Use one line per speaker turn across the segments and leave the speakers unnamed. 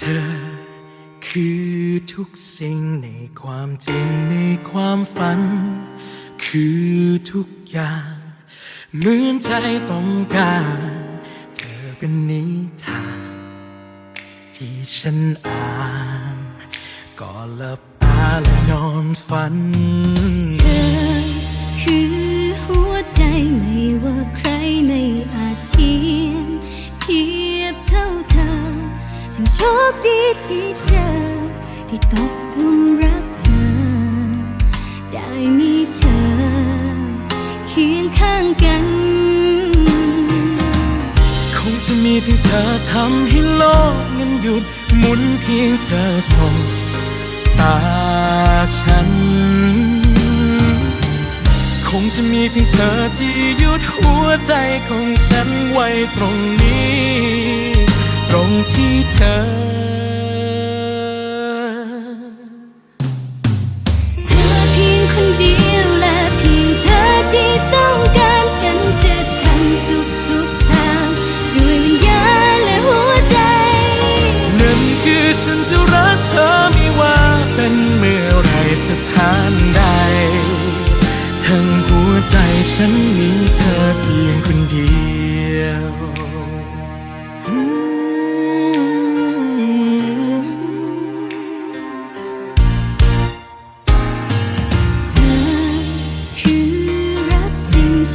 ธอ คือทุกสิ่งในความจริงในความฝัน คือทุกอย่าง เหมือนใจต้องการ เธอเป็นนิทานที่ฉันอ่านก่อนหลับตาและนอนฝัน
ที่เจอที่ตกหลุมรักเธอ ได้มีเธอ เคียงข้างกัน
คงจะมีเพียงเธอทำให้โลกนั้นหยุดหมุนเพียงเธอส่งตาฉัน คงจะมีเพียงเธอที่หยุดหัวใจของฉันไว้ตรงนี้ ตรงที่เธอ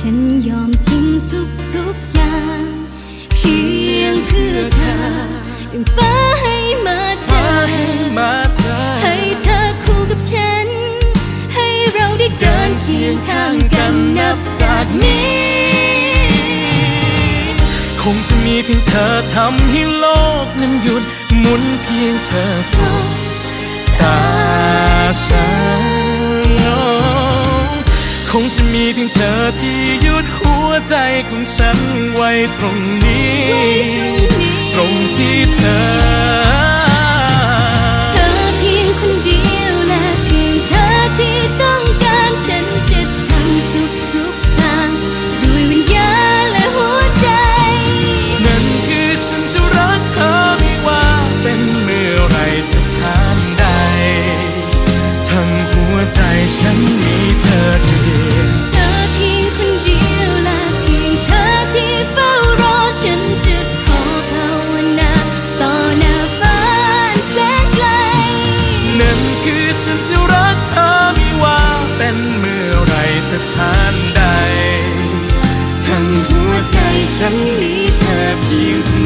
ฉันย
อมทิ้ง
ทุกทุกๆอย่างเพียงเพื่อเธอดึงฟ้าให้มาเจอ
ให้เธอ
ให้เธอคู่กับฉัน ให้เราได้เดินเคียงข้างกันนับจ
เพียงเธอทำให้โลกนั้นหยุดหมุนเพียงเธอสบตาฉันคงจะมีเพียงเธอที่หยุดหัวใจของฉันไว้ตรงนี้ ตรงที่เธอ
คือฉันจะ
รักเธอไม่ว่าเป็นเมื่อไรสถานใด ทั้งหัวใจฉันมีเธอเพี
ยง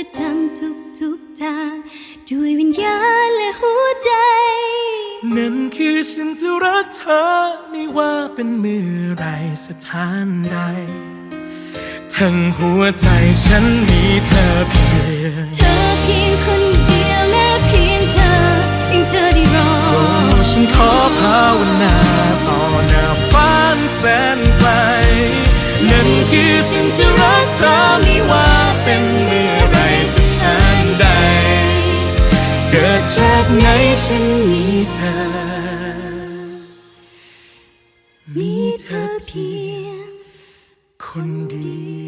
จะทำทุกทุกทางด้วยวิญญาณและหัวใจ นั่น
คือฉันจะรักเธอไม่ว่าเป็นเมื่อไรสถานใด ทั้งหัวใจฉันมีเธอเพียงเธอเพียงคนเดี
ยวและ
เพียงเธอเพีง
เธอได้รอฉันขอภาวนาต่อหน้าฟ้าแสนไกล
นั่นคือฉันจะรักเธอ แบไหนฉันมีเธอ มี
เธอเพียงคนเดียว